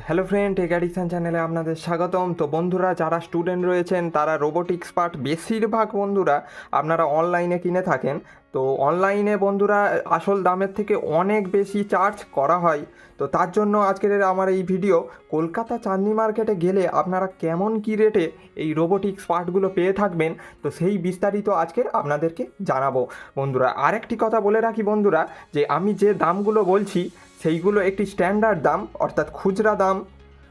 Hello friend take চ্যানেলে আপনাদের স্বাগতম। তো বন্ধুরা, যারা স্টুডেন্ট রয়েছেন, তারা রোবোটিক্স পার্ট বেশিরভাগ বন্ধুরা আপনারা অনলাইনে কিনে থাকেন। তো অনলাইনে বন্ধুরা, আসল দামের থেকে অনেক বেশি চার্জ করা হয়। তো তার জন্য আজকের আমার এই ভিডিও কলকাতা চাঁদনি মার্কেটে গেলে আপনারা কেমন কী রেটে এই রোবোটিক্স পার্টগুলো পেয়ে থাকবেন, তো সেই বিস্তারিত আজকের আপনাদেরকে জানাব। বন্ধুরা, আরেকটি কথা বলে রাখি বন্ধুরা, যে আমি যে দামগুলো বলছি সেইগুলো একটি স্ট্যান্ডার্ড দাম, অর্থাৎ খুচরা দাম।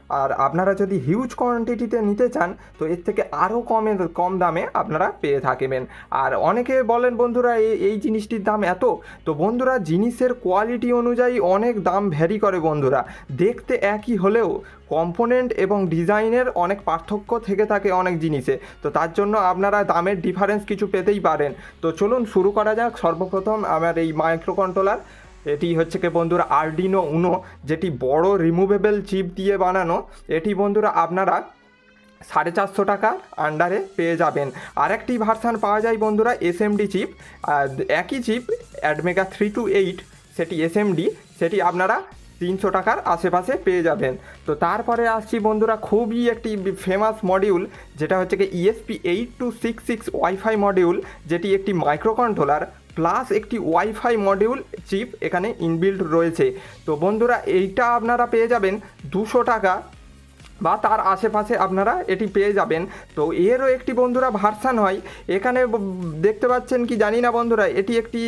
আর আপনারা যদি হিউজ কোয়ান্টিটিতে নিতে চান, তো এর থেকে আরও কমে, কম দামে আপনারা পেয়ে থাকবেন। আর অনেকে বলেন, বন্ধুরা এই এই জিনিসটির দাম এত? তো বন্ধুরা, জিনিসের কোয়ালিটি অনুযায়ী অনেক দাম ভ্যারি করে বন্ধুরা। দেখতে একই হলেও কম্পোনেন্ট এবং ডিজাইনের অনেক পার্থক্য থেকে থাকে অনেক জিনিসে। তো তার জন্য আপনারা দামের ডিফারেন্স কিছু পেতেই পারেন। তো চলুন শুরু করা যাক। সর্বপ্রথম আমার এই মাইক্রো কন্ট্রোলার এটি হচ্ছে কি বন্ধুরা আরডিনো উনো যেটি বড় রিমুভেবল চিপ দিয়ে বানানো। এটি বন্ধুরা আপনারা সাড়ে চারশো টাকা আন্ডারে পেয়ে যাবেন। আরেকটি ভার্সান পাওয়া যায় বন্ধুরা এসএমডি চিপ একই chip ATmega three two eight সেটি এসএমডি সেটি আপনারা তিনশো টাকার আশেপাশে পেয়ে যাবেন। তো তারপরে আসছি বন্ধুরা খুবই একটি ফেমাস মডিউল যেটা হচ্ছে কি ESP eight two six six WiFi module যেটি একটি মাইক্রো কন্ট্রোলার প্লাস একটি ওয়াইফাই মডিউল চিপ এখানে ইনবিল্ড রয়েছে। তো বন্ধুরা, এইটা আপনারা পেয়ে যাবেন দুশো টাকা বা তার আশেপাশে আপনারা এটি পেয়ে যাবেন। তো এরও একটি বন্ধুরা ভার্সান হয়। এখানে দেখতে পাচ্ছেন কি জানি না বন্ধুরা, এটি একটি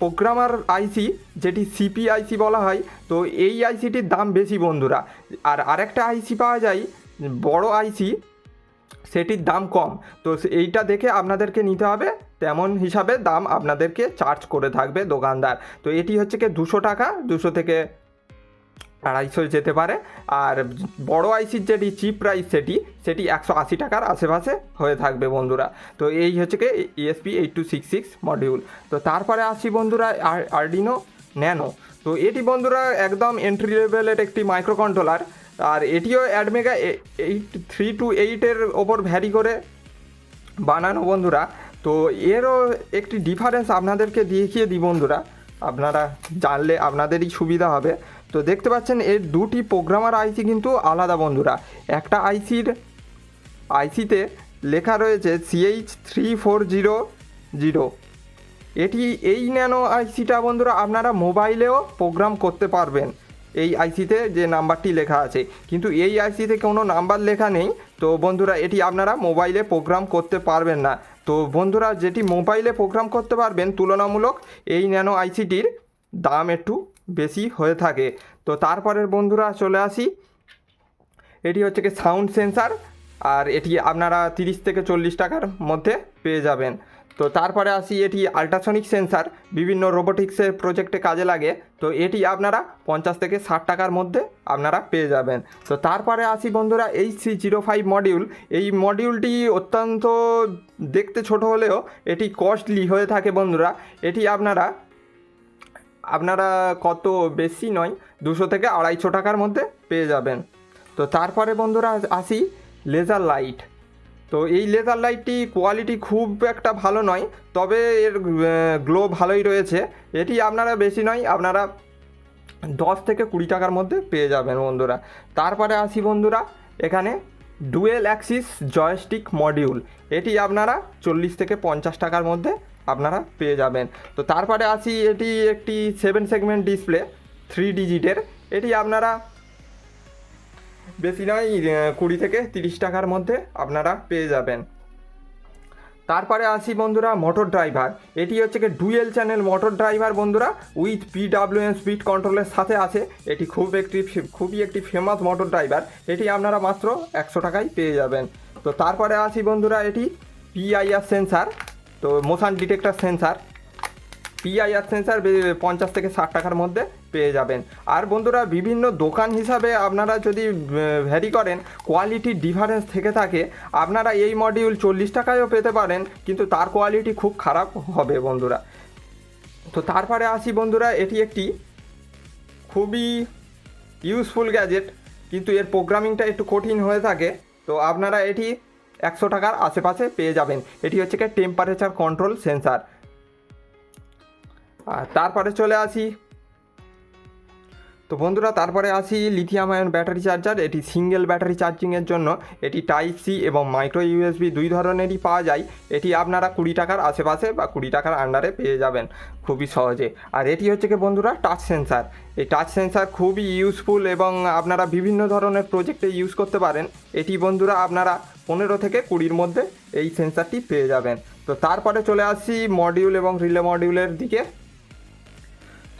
প্রোগ্রামার আইসি, যেটি সিপি আইসি বলা হয়। তো এই আইসিটির দাম বেশি বন্ধুরা। আর আরেকটা আইসি পাওয়া যায়, বড় আইসি, সেটির দাম কম। তো এইটা দেখে আপনাদেরকে নিতে হবে। তেমন হিসাবে দাম আপনাদেরকে চার্জ করে থাকবে দোকানদার। তো এটি হচ্ছে কি দুশো টাকা, দুশো থেকে আড়াইশো যেতে পারে। আর বড় আইসির যেটি চিপ প্রাইস সেটি সেটি একশো আশি টাকার আশেপাশে হয়ে থাকবে বন্ধুরা। তো এই হচ্ছে কি ESP eight two six six module তো তারপরে আসি বন্ধুরা আর আরডিনো ন্যানো তো এটি বন্ধুরা একদম এন্ট্রি লেভেলের একটি মাইক্রো কন্ট্রোলার আর এটিও অ্যাডমেগা এইট থ্রি টু এইটের ওপর ভ্যারি করে বানানো বন্ধুরা। তো এরও একটি ডিফারেন্স আপনাদেরকে দেখিয়ে দিই বন্ধুরা। আপনারা জানলে আপনাদেরই সুবিধা হবে। তো দেখতে পাচ্ছেন, এর দুটি প্রোগ্রামার আইসি কিন্তু আলাদা বন্ধুরা। একটা আইসির আইসিতে লেখা রয়েছে CH three four zero zero এটি এই ন্যানো আইসিটা বন্ধুরা আপনারা মোবাইলেও প্রোগ্রাম করতে পারবেন। এই আইসিতে যে নাম্বারটি লেখা আছে। কিন্তু এই আইসিতে কোনো নাম্বার লেখা নেই। তো বন্ধুরা, এটি আপনারা মোবাইলে প্রোগ্রাম করতে পারবেন না। তো বন্ধুরা, যেটি মোবাইলে প্রোগ্রাম করতে পারবেন তুলনামূলক, এই ন্যানো আইসিটির দাম একটু বেশি হয়ে থাকে। তো তারপরের বন্ধুরা, চলে আসি। এটি হচ্ছে কি সাউন্ড সেন্সার, আর এটি আপনারা তিরিশ থেকে চল্লিশ টাকার মধ্যে পেয়ে যাবেন। তো তারপরে আসি এটি আল্ট্রাসনিক সেন্সার বিভিন্ন রোবোটিক্সের প্রজেক্টে কাজে লাগে। তো এটি আপনারা পঞ্চাশ থেকে ষাট টাকার মধ্যে আপনারা পেয়ে যাবেন। তো তারপরে আসি বন্ধুরা H C zero five module এই মডিউলটি অত্যন্ত দেখতে ছোট হলেও এটি কস্টলি হয়ে থাকে বন্ধুরা। এটি আপনারা আপনারা কত বেশি নয়, দুশো থেকে আড়াইশো টাকার মধ্যে পেয়ে যাবেন। তো তারপরে বন্ধুরা আসি লেজার লাইট তো এই লেজার লাইটটি কোয়ালিটি খুব একটা ভালো নয়, তবে এর গ্লো ভালোই রয়েছে। এটি আপনারা বেশি নয়, আপনারা দশ থেকে কুড়ি টাকার মধ্যে পেয়ে যাবেন বন্ধুরা। তারপরে আসি বন্ধুরা, এখানে ডুয়েল অ্যাক্সিস জয়স্টিক মডিউল এটি আপনারা চল্লিশ থেকে পঞ্চাশ টাকার মধ্যে আপনারা পেয়ে যাবেন। তো তারপরে আসি, এটি একটি সেভেন সেগমেন্ট ডিসপ্লে থ্রি ডিজিটের এটি আপনারা বেশি নয় কুড়ি থেকে তিরিশ টাকার মধ্যে আপনারা পেয়ে যাবেন। তারপরে আসি বন্ধুরা মোটর ড্রাইভার এটি হচ্ছে কি ডুয়েল চ্যানেল মোটর ড্রাইভার বন্ধুরা উইথ পিডাব্লিউএম স্পিড কন্ট্রোলের সাথে আছে। এটি খুব একটি খুবই একটি ফেমাস মোটর ড্রাইভার এটি আপনারা মাত্র একশো টাকায় পেয়ে যাবেন। তো তারপরে আসি বন্ধুরা, এটি পিআইআর সেন্সার তো motion detector sensor PIR sensor পঞ্চাশ থেকে ষাট টাকার মধ্যে পেয়ে যাবেন। আর বন্ধুরা, বিভিন্ন দোকান হিসাবে আপনারা যদি ভ্যারি করেন কোয়ালিটির ডিফারেন্স থেকে থাকে, আপনারা এই মডিউল চল্লিশ টাকায়ও পেতে পারেন, কিন্তু তার কোয়ালিটি খুব খারাপ হবে বন্ধুরা। তো তারপরে আসি বন্ধুরা, এটি একটি খুবই ইউজফুল গ্যাজেট কিন্তু এর প্রোগ্রামিংটা একটু কঠিন হয়ে থাকে। তো আপনারা এটি একশো টাকার আশেপাশে পেয়ে যাবেন। এটি হচ্ছে টেম্পারেচার কন্ট্রোল সেন্সার আর তারপরে চলে আসি। তো বন্ধুরা, তারপরে আসি লিথিয়াম আয়ন ব্যাটারি চার্জার এটি সিঙ্গেল ব্যাটারি চার্জিংয়ের জন্য। এটি টাইপ সি এবং মাইক্রো ইউএসবি দুই ধরনেরই পাওয়া যায়। এটি আপনারা কুড়ি টাকার আশেপাশে বা কুড়ি টাকার আন্ডারে পেয়ে যাবেন খুবই সহজে। আর এটি হচ্ছে কি বন্ধুরা টাচ সেন্সার এই টাচ সেন্সার খুবই ইউজফুল এবং আপনারা বিভিন্ন ধরনের প্রজেক্টে ইউজ করতে পারেন। এটি বন্ধুরা আপনারা পনেরো থেকে কুড়ির মধ্যে এই সেন্সারটি পেয়ে যাবেন। তো তারপরে চলে আসি মডিউল এবং রিলে মডিউলের দিকে।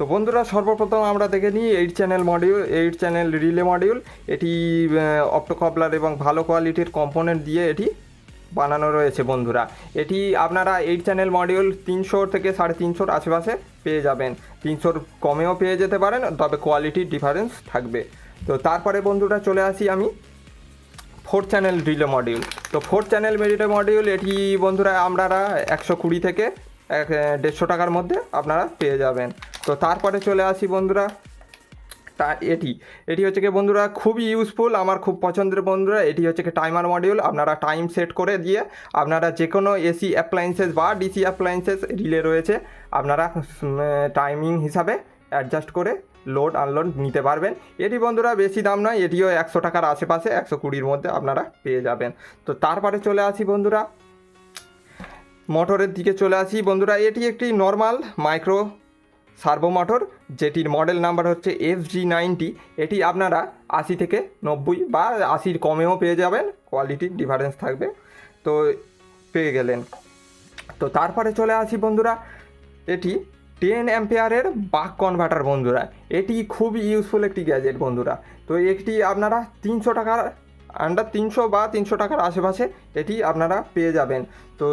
তো বন্ধুরা, সর্বপ্রথম আমরা দেখে নিই eight channel module eight channel relay module এটি অপ্টোকপলার এবং ভালো কোয়ালিটির কম্পোনেন্ট দিয়ে এটি বানানো রয়েছে বন্ধুরা। এটি আপনারা এইট চ্যানেল মডিউল তিনশো থেকে সাড়ে তিনশোর আশেপাশে পেয়ে যাবেন। তিনশোর কমেও পেয়ে যেতে পারেন, তবে কোয়ালিটির ডিফারেন্স থাকবে। তো তারপরে বন্ধুরা চলে আসি আমি ফোর চ্যানেল রিলে মডিউল তো ফোর চ্যানেল রিলে মডিউল এটি বন্ধুরা আপনারা একশো কুড়ি থেকে এক, দেড়শো টাকার মধ্যে আপনারা পেয়ে যাবেন। তো তারপরে চলে আসি বন্ধুরা। তা এটি এটি হচ্ছে কি বন্ধুরা, খুবই ইউজফুল আমার খুব পছন্দের বন্ধুরা, এটি হচ্ছে কি টাইমার মডিউল আপনারা টাইম সেট করে দিয়ে আপনারা যে কোনো এসি অ্যাপ্লায়েন্সেস বা ডিসি অ্যাপ্লায়েন্সেস রিলে রয়েছে, আপনারা টাইমিং হিসাবে অ্যাডজাস্ট করে লোড আনলোড নিতে পারবেন। এটি বন্ধুরা বেশি দাম নয়, এটিও একশো টাকার আশেপাশে, একশো কুড়ির মধ্যে আপনারা পেয়ে যাবেন। তো তারপরে চলে আসি বন্ধুরা, মোটরের দিকে চলে আসি। বন্ধুরা, এটি একটি নর্মাল মাইক্রো সার্ভো মোটর যেটির মডেল নাম্বার হচ্ছে এফ জি নাইনটি এটি আপনারা আশি থেকে নব্বই বা আশির কমেও পেয়ে যাবেন কোয়ালিটির ডিফারেন্স থাকবে, তো পেয়ে গেলেন। তো তারপরে চলে আসি বন্ধুরা, এটি টেন অ্যাম্পেয়ারের বাক কনভার্টার বন্ধুরা, এটি খুব ইউজফুল একটি গ্যাজেট বন্ধুরা, তো একটি আপনারা তিনশো টাকার আন্ডার তিনশো বা তিনশো টাকার আশেপাশে এটি আপনারা পেয়ে যাবেন। তো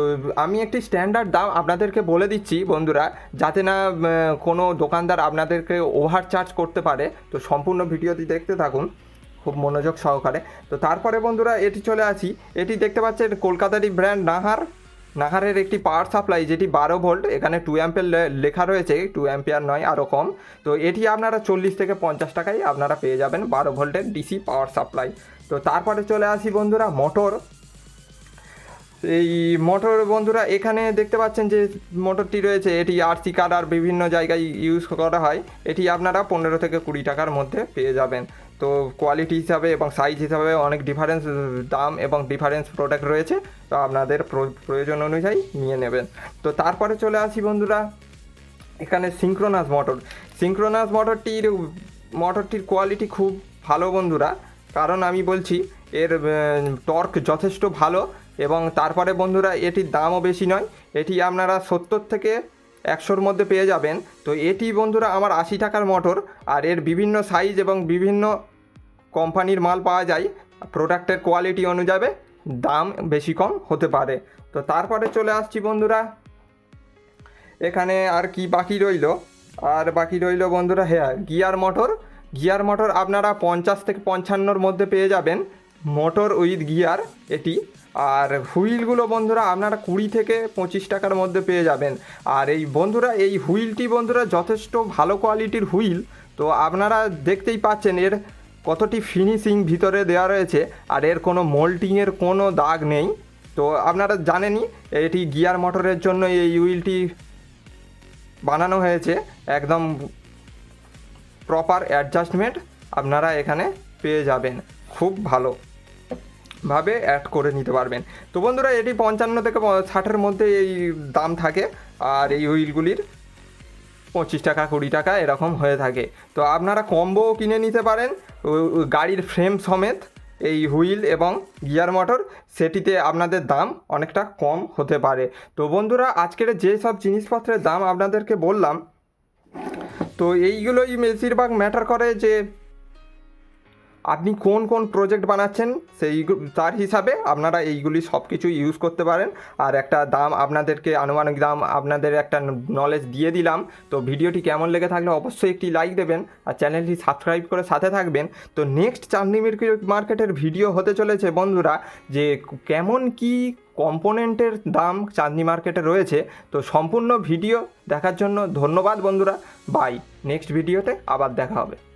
আমি একটি স্ট্যান্ডার্ড দাম আপনাদেরকে বলে দিচ্ছি বন্ধুরা, যাতে না কোনো দোকানদার আপনাদেরকে ওভার চার্জ করতে পারে। তো সম্পূর্ণ ভিডিওটি দেখতে থাকুন, খুব মনোযোগ সহকারে। তো তারপরে বন্ধুরা, এটি চলে আসি। এটি দেখতে পাচ্ছেন কলকাতারই ব্র্যান্ড নাহার। নাহারের একটি পাওয়ার সাপ্লাই যেটি বারো ভোল্ট এখানে টু অ্যাম্পের লেখা রয়েছে টু অ্যাম্পিয়ার নয় আরও কম। তো এটি আপনারা চল্লিশ থেকে পঞ্চাশ টাকায় আপনারা পেয়ে যাবেন বারো ভোল্টের ডিসি পাওয়ার সাপ্লাই তো তারপরে চলে আসি বন্ধুরা মোটর। এই মোটর বন্ধুরা এখানে দেখতে পাচ্ছেন যে মোটরটি রয়েছে, এটি আরসি কার্ড আর বিভিন্ন জায়গায় ইউজ করা হয়। এটি আপনারা পনেরো থেকে কুড়ি টাকার মধ্যে পেয়ে যাবেন। তো কোয়ালিটি হিসাবে এবং সাইজ হিসাবে অনেক ডিফারেন্স দাম এবং ডিফারেন্স প্রোডাক্ট রয়েছে। তো আপনাদের প্রয়োজন অনুযায়ী নিয়ে নেবেন। তো তারপরে চলে আসি বন্ধুরা, এখানে সিঙ্ক্রোনাস মোটর সিঙ্ক্রোনাস মোটরটির মোটরটির কোয়ালিটি খুব ভালো বন্ধুরা। কারণ আমি বলছি, এর টর্ক যথেষ্ট ভালো এবং তারপরে বন্ধুরা এটির দামও বেশি নয়। এটি আপনারা সত্তর থেকে একশোর মধ্যে পেয়ে যাবেন। তো এটি বন্ধুরা আমার আশি টাকার মোটর, আর এর বিভিন্ন সাইজ এবং বিভিন্ন কোম্পানির মাল পাওয়া যায়। প্রোডাক্টের কোয়ালিটি অনুযায়ী দাম বেশি কম হতে পারে। তো তারপরে চলে আসছি বন্ধুরা। এখানে আর কি বাকি রইল? আর বাকি রইল বন্ধুরা হ্যাঁ গিয়ার মোটর গিয়ার মোটর আপনারা পঞ্চাশ থেকে পঞ্চান্নর মধ্যে পেয়ে যাবেন। মোটর উইথ গিয়ার এটি। আর হুইলগুলো বন্ধুরা আপনারা কুড়ি থেকে পঁচিশ টাকার মধ্যে পেয়ে যাবেন। আর এই বন্ধুরা, এই হুইলটি বন্ধুরা যথেষ্ট ভালো কোয়ালিটির হুইল। তো আপনারা দেখতেই পাচ্ছেন এর কতটি ফিনিশিং ভিতরে দেওয়া রয়েছে। আর এর কোনো মোল্টিংয়ের কোনো দাগ নেই। তো আপনারা জানেনই, এটি গিয়ার মোটরের জন্য এই হুইলটি বানানো হয়েছে। একদম প্রপার অ্যাডজাস্টমেন্ট আপনারা এখানে পেয়ে যাবেন। খুব ভালো ভাবে অ্যাড করে নিতে পারবেন। তো বন্ধুরা, এটি পঞ্চান্ন থেকে ষাটের মধ্যে এই দাম থাকে আর এই হুইলগুলির পঁচিশ টাকা, কুড়ি টাকা এরকম হয়ে থাকে। তো আপনারা কম্বোও কিনে নিতে পারেন। গাড়ির ফ্রেম সমেত এই হুইল এবং গিয়ার মোটর, সেটিতে আপনাদের দাম অনেকটা কম হতে পারে। তো বন্ধুরা, আজকের যে সব জিনিসপত্রের দাম আপনাদেরকে বললাম তো এইগুলোই বেশিরভাগ ম্যাটার করে যে আপনি কোন কোন প্রজেক্ট বানাচ্ছেন, সেই তার হিসাবে আপনারা এইগুলি সব কিছু ইউজ করতে পারেন। আর একটা দাম আপনাদেরকে, আনুমানিক দাম আপনাদের একটা নলেজ দিয়ে দিলাম। তো ভিডিওটি কেমন লেগে থাকলে অবশ্যই একটি লাইক দেবেন আর চ্যানেলটি সাবস্ক্রাইব করে সাথে থাকবেন। তো নেক্সট চাঁদনি মার্কেটের ভিডিও হতে চলেছে বন্ধুরা, যে কেমন কি কম্পোনেন্টের দাম চাঁদনি মার্কেটে রয়েছে। তো সম্পূর্ণ ভিডিও দেখার জন্য ধন্যবাদ বন্ধুরা। বাই। নেক্সট ভিডিওতে আবার দেখা হবে।